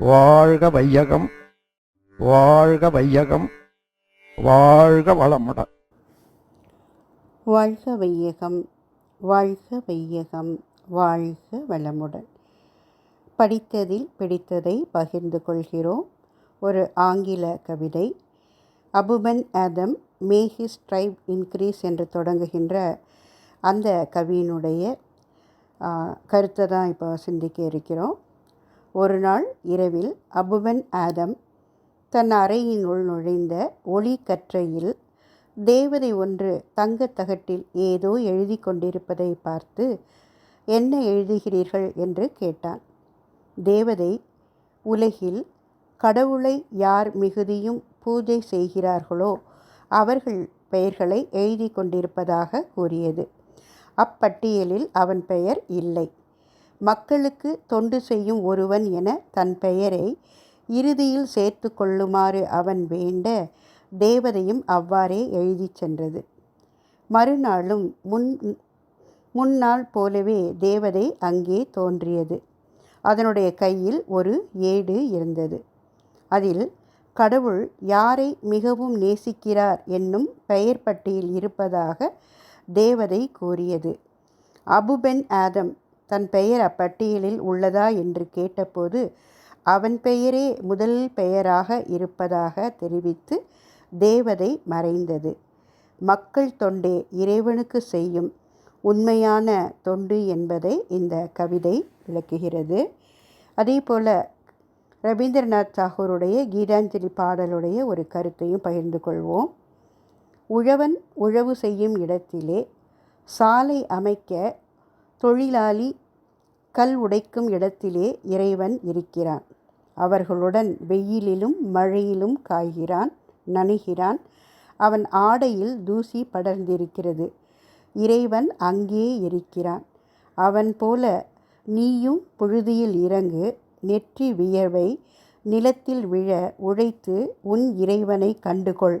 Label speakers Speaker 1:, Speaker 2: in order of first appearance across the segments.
Speaker 1: வாழ்க வையகம் வாழ்க வையகம் வாழ்க வளமுடன்
Speaker 2: வாழ்க வையகம் வாழ்க வையகம் வாழ்க வளமுடன் படித்ததில் பிடித்ததை பகிர்ந்து கொள்கிறோம். ஒரு ஆங்கில கவிதை Abou Ben Adhem may his tribe increase என்று தொடங்குகின்ற அந்த கவியினுடைய கருத்தை தான் இப்போ சிந்திக்க இருக்கிறோம். ஒரு நாள் இரவில் அபுவன் ஆதம் தன் அறையினுள் நுழைந்த ஒளி கற்றையில் தேவதை ஒன்று தங்கத் தகட்டில் ஏதோ எழுதி கொண்டிருப்பதை பார்த்து என்ன எழுதுகிறீர்கள்? என்று கேட்டான். தேவதை உலகில் கடவுளை யார் மிகுதியும் பூஜை செய்கிறார்களோ அவர்கள் பெயர்களை எழுதி கொண்டிருப்பதாக கூறியது. அப்பட்டியலில் அவன் பெயர் இல்லை. மக்களுக்கு தொண்டு செய்யும் ஒருவன் என தன் பெயரை இறுதியில் சேர்த்து கொள்ளுமாறு அவன் வேண்ட தேவதையும் அவ்வாறே எழுதிச் சென்றது. மறுநாளும் முன் முன்னாள் போலவே தேவதை அங்கே தோன்றியது. அதனுடைய கையில் ஒரு ஏடு இருந்தது. அதில் கடவுள் யாரை மிகவும் நேசிக்கிறார் என்னும் பெயர் பட்டியல் இருப்பதாக தேவதை கூறியது. அபுபென் ஆதம் தன் பெயர் அப்பட்டியலில் உள்ளதா என்று கேட்டபோது அவன் பெயரே முதல் பெயராக இருப்பதாக தெரிவித்து தேவதை மறைந்தது. மக்கள் தொண்டே இறைவனுக்கு செய்யும் உண்மையான தொண்டு என்பதை இந்த கவிதை விளக்குகிறது. அதே போல் ரவீந்திரநாத் தாகூருடைய கீதாஞ்சலி பாடலுடைய ஒரு கருத்தையும் பகிர்ந்து கொள்வோம். உழவன் உழவு செய்யும் இடத்திலே சாலை அமைக்க தொழிலாளி கல் உடைக்கும் இடத்திலே இறைவன் இருக்கிறான். அவர்களுடன் வெயிலிலும் மழையிலும் காய்கிறான் நனைகிறான். அவன் ஆடையில் தூசி படர்ந்திருக்கிறது. இறைவன் அங்கே இருக்கிறான். அவன் போல நீயும் புழுதியில் இறங்கு நெற்றி வியர்வை நிலத்தில் விழ உழைத்து உன் இறைவனை கண்டுகொள்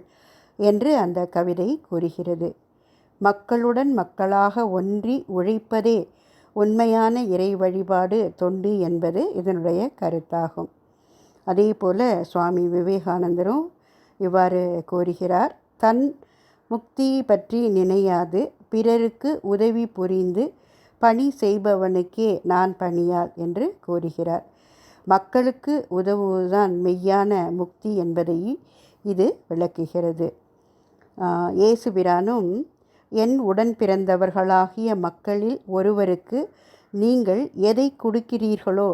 Speaker 2: என்று அந்த கவிதை கூறுகிறது. மக்களுடன் மக்களாக ஒன்றி உழைப்பதே உண்மையான இறை வழிபாடு தொண்டு என்பது இதனுடைய கருத்தாகும். அதே போல் சுவாமி விவேகானந்தரும் இவ்வாறு கூறுகிறார் தன் முக்தியை பற்றி நினையாது பிறருக்கு உதவி புரிந்து பணி செய்பவனுக்கே நான் பணியால் என்று கூறுகிறார். மக்களுக்கு உதவுவதுதான் மெய்யான முக்தி என்பதை இது விளக்குகிறது. ஆஹ் இயேசுபிரானும் என் உடன் பிறந்தவர்களாகிய மக்களில் ஒருவருக்கு நீங்கள் எதை கொடுக்கிறீர்களோ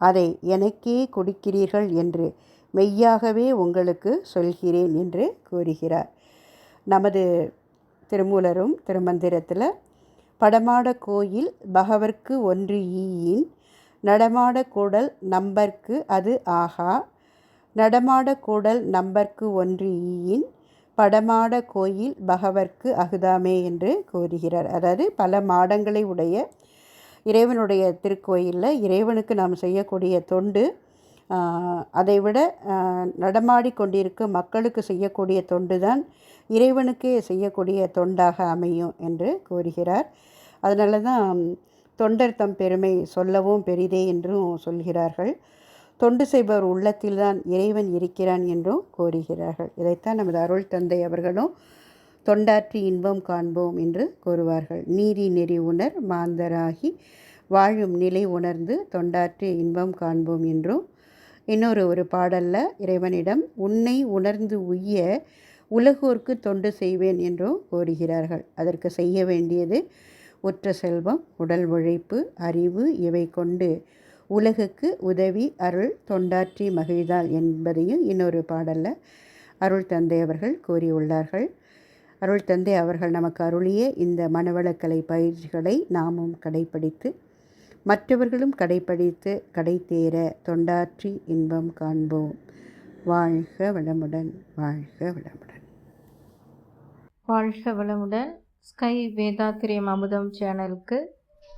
Speaker 2: அதை எனக்கே கொடுக்கிறீர்கள் என்று மெய்யாகவே உங்களுக்கு சொல்கிறேன் என்று கூறுகிறார். நமது திருமூலரும் திருமந்திரத்தில் படமாட கோயில் பகவர்க்கு ஒன்று ஈயின் நடமாட கூடல் நம்பர்க்கு அது ஆகா நடமாட கூடல் நம்பர்க்கு ஒன்று ஈயின் படமாட கோயில் பகவர்க்கு அகுதாமே என்று கூறுகிறார். அதாவது பல மாடங்களை உடைய இறைவனுடைய திருக்கோயிலில் இறைவனுக்கு நாம் செய்யக்கூடிய தொண்டு அதைவிட ஆஹ், கொண்டிருக்கும் மக்களுக்கு செய்யக்கூடிய தொண்டு தான் இறைவனுக்கே செய்யக்கூடிய தொண்டாக அமையும் என்று கூறுகிறார். அதனால தான் தொண்டர் தம் பெருமை சொல்லவும் பெரிதே என்றும் சொல்கிறார்கள். தொண்டு செய்பவர் உள்ளத்தில்தான் இறைவன் இருக்கிறான் என்றும் கோருகிறார்கள் இதைத்தான் நமது அருள் தந்தை அவர்களும் தொண்டாற்றி இன்பம் காண்போம் என்று கூறுவார்கள். நீதி நெறி உணர் மாந்தராகி வாழும் நிலை உணர்ந்து தொண்டாற்றி இன்பம் காண்போம் என்றும் இன்னொரு ஒரு பாடலில் இறைவனிடம் உன்னை உணர்ந்து உய்ய உலகோர்க்கு தொண்டு செய்வேன் என்றும் கோருகிறார்கள் அதற்கு செய்ய வேண்டியது உற்ற செல்வம் உடல் உழைப்பு அறிவு இவை கொண்டு உலகுக்கு உதவி அருள் தொண்டாற்றி மகிழ்தாள் என்பதையும் இன்னொரு பாடலில் அருள் தந்தை அவர்கள் கூறியுள்ளார்கள். அருள் தந்தை அவர்கள் நமக்கு அருளிய இந்த மனவளக்கலை பயிற்சிகளை நாமும் கடைப்பிடித்து மற்றவர்களும் கடைப்பிடித்து கடை தேர தொண்டாற்றி இன்பம் காண்போம். வாழ்க வளமுடன் வாழ்க வளமுடன்.
Speaker 3: வாழ்க வளமுடன். ஸ்கை வேதாத்திரியம் அமுதம் சேனலுக்கு